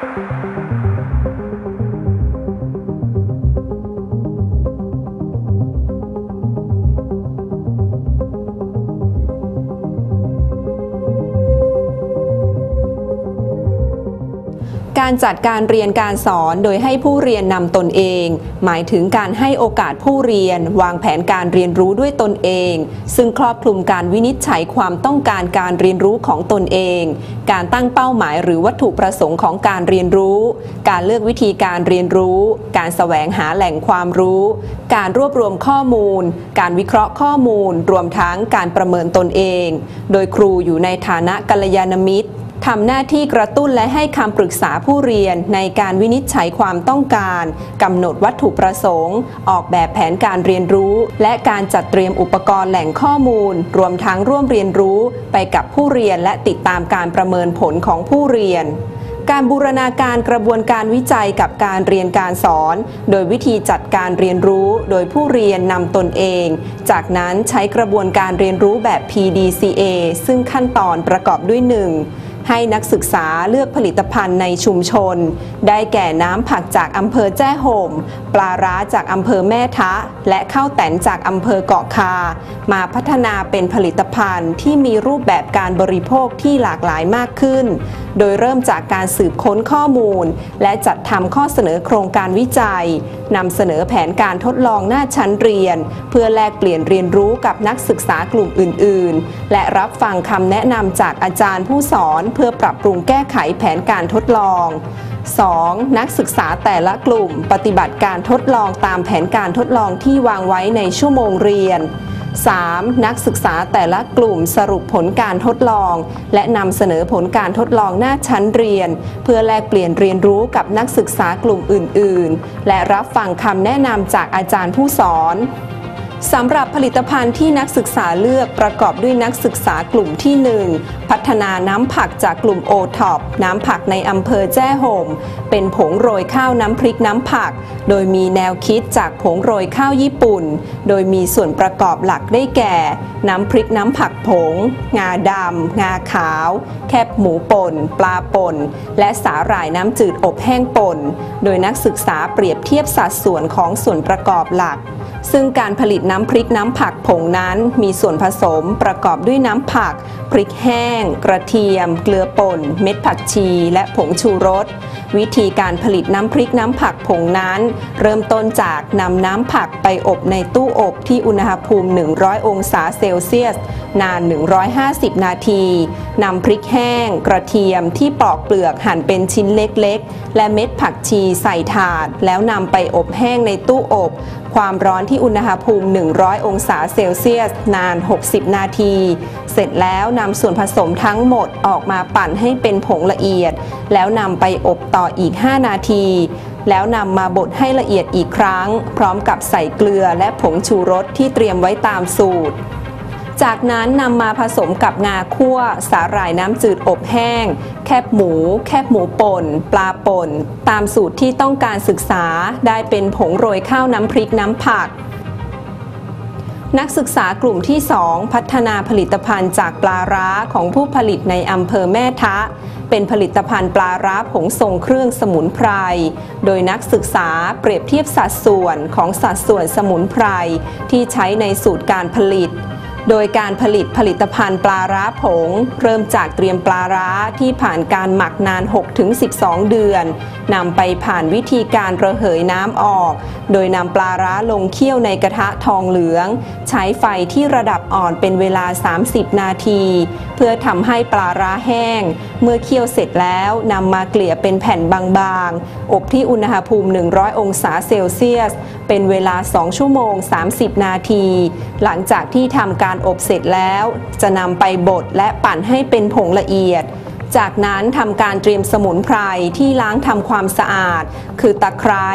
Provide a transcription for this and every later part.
thank you การจัดการเรียนการสอนโดยให้ผู้เรียนนำตนเอง หมายถึงการให้โอกาสผู้เรียน วางแผนการเรียนรู้ด้วยตนเอง ซึ่งครอบคลุมการวินิจฉัยความต้องการการเรียนรู้ของตนเอง การตั้งเป้าหมายหรือวัตถุประสงค์ของการเรียนรู้ การเลือกวิธีการเรียนรู้ การแสวงหาแหล่งความรู้ การรวบรวมข้อมูล การวิเคราะห์ข้อมูล รวมทั้งการประเมินตนเอง โดยครูอยู่ในฐานะกัลยาณมิตร ทำหน้าที่กระตุ้นและให้คำปรึกษาผู้เรียนในการวินิจฉัยความต้องการกำหนดวัตถุประสงค์ ออกแบบแผนการเรียนรู้ และการจัดเตรียมอุปกรณ์แหล่งข้อมูล รวมทั้งร่วมเรียนรู้ไปกับผู้เรียนและติดตามการประเมินผลของผู้เรียนการบูรณาการกระบวนการวิจัยกับการเรียนการสอน โดยวิธีจัดการเรียนรู้โดยผู้เรียนนำตนเอง จากนั้นใช้กระบวนการเรียนรู้แบบ PDCA ซึ่งขั้นตอนประกอบด้วย 1. ให้นักศึกษาเลือกผลิตภัณฑ์ในชุมชน ได้แก่น้ำผักจากอำเภอแจ้ห่ม ปลาร้าจากอำเภอแม่ทะ และข้าวแตนจากอำเภอเกาะคา มาพัฒนาเป็นผลิตภัณฑ์ที่มีรูปแบบการบริโภคที่หลากหลายมากขึ้น โดยเริ่มจากการสืบค้นข้อมูล และจัดทำข้อเสนอโครงการวิจัยนำเสนอแผนการทดลองหน้าชั้นเรียน เพื่อแลกเปลี่ยนเรียนรู้กับนักศึกษากลุ่มอื่น ๆ และรับฟังคำแนะนำจากอาจารย์ผู้สอนเพื่อปรับปรุงแก้ไขแผนการทดลอง 2. นักศึกษาแต่ละกลุ่ม ปฏิบัติการทดลองตามแผนการทดลองที่วางไว้ในชั่วโมงเรียน 3. นักศึกษาแต่ละกลุ่มสรุปผลการทดลอง และนำเสนอผลการทดลองหน้าชั้นเรียน เพื่อแลกเปลี่ยนเรียนรู้กับนักศึกษากลุ่มอื่น ๆ และรับฟังคำแนะนำจากอาจารย์ผู้สอน สำหรับผลิตภัณฑ์ที่นักศึกษาเลือกประกอบด้วยนักศึกษากลุ่มที่ 1 พัฒนาน้ำผักจากกลุ่มโอท็อปน้ำผักในอำเภอแจ้ห่มเป็นผงโรยข้าวน้ำพริกน้ำผัก โดยมีแนวคิดจากผงโรยข้าวญี่ปุ่น โดยมีส่วนประกอบหลักได้แก่ น้ำพริกน้ำผักผง งาดำงาขาว แคบหมูป่น ปลาป่น และสาหร่ายน้ำจืดอบแห้งป่น โดยนักศึกษาเปรียบเทียบสัดส่วนของส่วนประกอบหลัก ซึ่งการผลิตน้ำพริกน้ำผักผงนั้นมีส่วนผสมประกอบด้วยน้ำผัก พริกแห้ง กระเทียม เกลือป่น เม็ดผักชี และผงชูรส วิธีการผลิตน้ำพริกน้ำผักผงนั้น เริ่มต้นจากนำน้ำผักไปอบในตู้อบที่อุณหภูมิ 100 องศาเซลเซียส นาน 150 นาที นำพริกแห้ง กระเทียมที่ปอกเปลือกหั่นเป็นชิ้นเล็กๆ และเม็ดผักชีใส่ถาด แล้วนำไปอบแห้งในตู้อบ ความร้อนที่อุณหภูมิ 100 องศาเซลเซียส นาน 60 นาที เสร็จแล้วนำส่วนผสมทั้งหมดออกมาปั่นให้เป็นผงละเอียด แล้วนำไปอบต่ออีก 5 นาทีแล้วนำมาบดให้ละเอียดอีกครั้ง พร้อมกับใส่เกลือและผงชูรสที่เตรียมไว้ตามสูตร จากนั้นนำมาผสมกับงาคั่ว สาหร่ายน้ำจืดอบแห้ง แคบหมู แคบหมูป่น ปลาป่น ตามสูตรที่ต้องการศึกษาได้เป็นผงโรยข้าวน้ำพริกน้ำผัก นักศึกษากลุ่มที่ 2 พัฒนาผลิตภัณฑ์จากปลาร้าของผู้ผลิตในอำเภอแม่ทะ เป็นผลิตภัณฑ์ปลาร้าผงทรงเครื่องสมุนไพร โดยนักศึกษาเปรียบเทียบสัดส่วนของสัดส่วนสมุนไพรที่ใช้ในสูตรการผลิต โดยการผลิตผลิตภัณฑ์ปลาร้าผง เริ่มจากเตรียมปลาร้าที่ผ่านการหมักนาน 6-12 เดือนนำไปผ่านวิธีการระเหยน้ำออก โดยนำปลาร้าลงเคี่ยวในกระทะทองเหลือง ใช้ไฟที่ระดับอ่อนเป็นเวลา 30 นาที เพื่อทำให้ปลาร้าแห้ง เมื่อเคี่ยวเสร็จแล้วนำมาเกลี่ยเป็นแผ่นบางๆ อบที่อุณหภูมิ 100 องศาเซลเซียส เป็นเวลา 2 ชั่วโมง 30 นาที หลังจากที่ทำการการอบเสร็จแล้ว จะนำไปบดและปั่นให้เป็นผงละเอียด จากนั้นทำการเตรียมสมุนไพรที่ล้างทำความสะอาด คือตะไคร้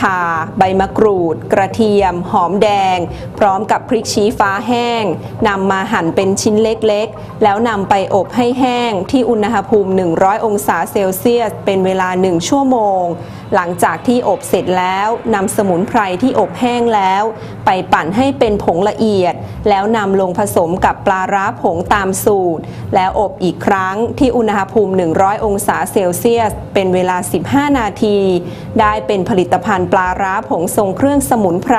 ข่า ใบมะกรูด กระเทียม หอมแดง พร้อมกับพริกชี้ฟ้าแห้งนำมาหั่นเป็นชิ้นเล็กๆ แล้วนำไปอบให้แห้งที่อุณหภูมิ 100 องศาเซลเซียส เป็นเวลา 1 ชั่วโมง หลังจากที่อบเสร็จแล้วนำสมุนไพรที่อบแห้งแล้ว ไปปั่นให้เป็นผงละเอียด แล้วนำลงผสมกับปลาร้าผงตามสูตร แล้วอบอีกครั้งที่อุณหภูมิ 100 องศาเซลเซียส เป็นเวลา 15 นาที ได้เป็นผลิตภัณฑ์ปลาร้าผงทรงเครื่องสมุนไพร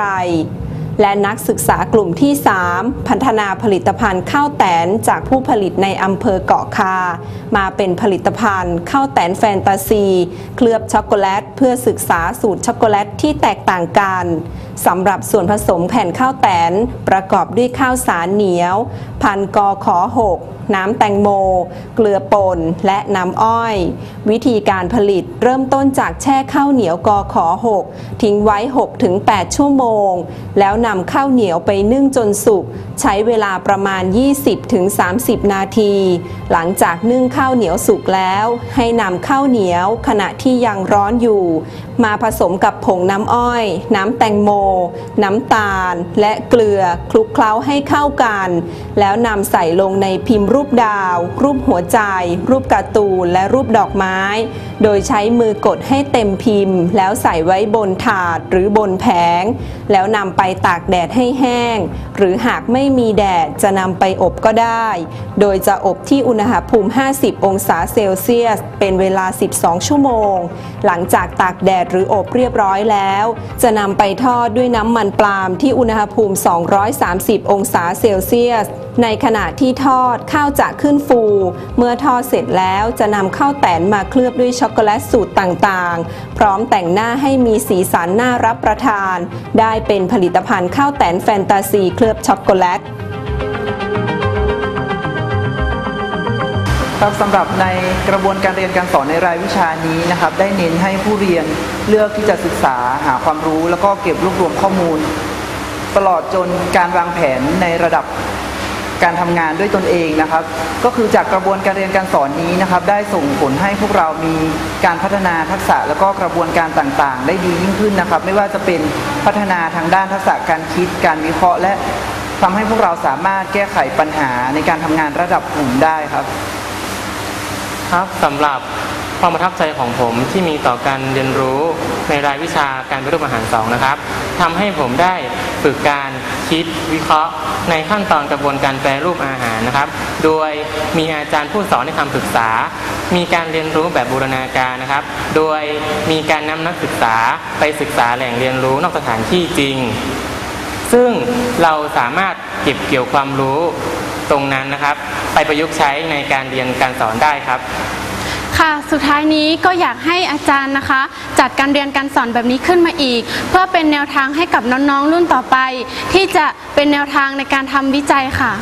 และนักศึกษากลุ่มที่ 3 พัฒนาผลิตภัณฑ์ข้าวแตนจากผู้ผลิตในอำเภอเกาะคา มาเป็นผลิตภัณฑ์ข้าวแตนแฟนตาซี เคลือบช็อกโกแลต เพื่อศึกษาสูตรช็อกโกแลตที่แตกต่างกัน สำหรับส่วนผสมแผ่นข้าวแตนประกอบด้วยข้าวสารเหนียว พันกอขอหกน้ำแตงโม เกลือป่นและน้ำอ้อย วิธีการผลิตเริ่มต้นจากแช่ข้าวเหนียวกอขอ6ทิ้งไว้ 6-8 ชั่วโมง แล้วนำข้าวเหนียวไปนึ่งจนสุก ใช้เวลาประมาณ 20-30 นาที หลังจากนึ่งข้าวเหนียวสุกแล้ว ให้นำข้าวเหนียวขณะที่ยังร้อนอยู่มาผสมกับผงน้ำอ้อย น้ำแตงโม น้ำตาล และเกลือคลุกเคล้าให้เข้ากัน แล้วนำใส่ลงในพิมพ์รูปดาว รูปหัวใจ รูปการ์ตูน และรูปดอกไม้ โดยใช้มือกดให้เต็มพิมพ์ แล้วใส่ไว้บนถาดหรือบนแผง แล้วนำไปตากแดดให้แห้ง หรือหากไม่มีแดดจะนำไปอบก็ได้ โดยจะอบที่อุณหภูมิ 50 องศาเซลเซียส เป็นเวลา 12 ชั่วโมง หลังจากตากแดดหรืออบเรียบร้อยแล้ว จะนำไปทอดด้วยน้ำมันปาล์มที่อุณหภูมิ 230 องศาเซลเซียส ในขณะที่ทอดข้าวจะขึ้นฟู เมื่อทอดเสร็จแล้วจะนำข้าวแตนมาเคลือบด้วยช็อกโกแลตสูตรต่างๆ พร้อมแต่งหน้าให้มีสีสันน่ารับประทาน ได้เป็นผลิตภัณฑ์ข้าวแตนแฟนตาซีเคลือบช็อกโกแลต ครับสำหรับในกระบวนการเรียนการสอนในรายวิชานี้นะครับ ได้เน้นให้ผู้เรียนเลือกที่จะศึกษาหาความรู้ แล้วก็เก็บรวบรวมข้อมูล ตลอดจนการวางแผนในระดับการทำงานด้วยตนเองนะครับ ก็คือจากกระบวนการเรียนการสอนนี้นะครับ ได้ส่งผลให้พวกเรามีการพัฒนาทักษะแล้วก็กระบวนการต่างๆ ได้ดียิ่งขึ้นนะครับ ไม่ว่าจะเป็นพัฒนาทางด้านทักษะการคิด การวิเคราะห์ และทำให้พวกเราสามารถแก้ไขปัญหาในการทำงานระดับกลุ่มได้ครับ ครับสำหรับความประทับใจของผมที่มีต่อการเรียนรู้ในรายวิชาการป็นรูปอาหารสองนะครับทำให้ผมได้ฝึกการคิดวิเคราะห์ ในขั้นตอนกระบวนการแปรรูปอาหารนะครับ โดยมีอาจารย์ผู้สอนให้คำศึกษา มีการเรียนรู้แบบบูรณาการนะครับ โดยมีการนำนักศึกษาไปศึกษาแหล่งเรียนรู้นอกสถานที่จริงซึ่งเราสามารถเก็บเกี่ยวความรู้ ตรงนั้นนะครับ ไปประยุกต์ใช้ในการเรียนการสอนได้ครับ ค่ะ สุดท้ายนี้ก็อยากให้อาจารย์นะคะ จัดการเรียนการสอนแบบนี้ขึ้นมาอีก เพื่อเป็นแนวทางให้กับน้องๆรุ่นต่อไป ที่จะเป็นแนวทางในการทำวิจัยค่ะ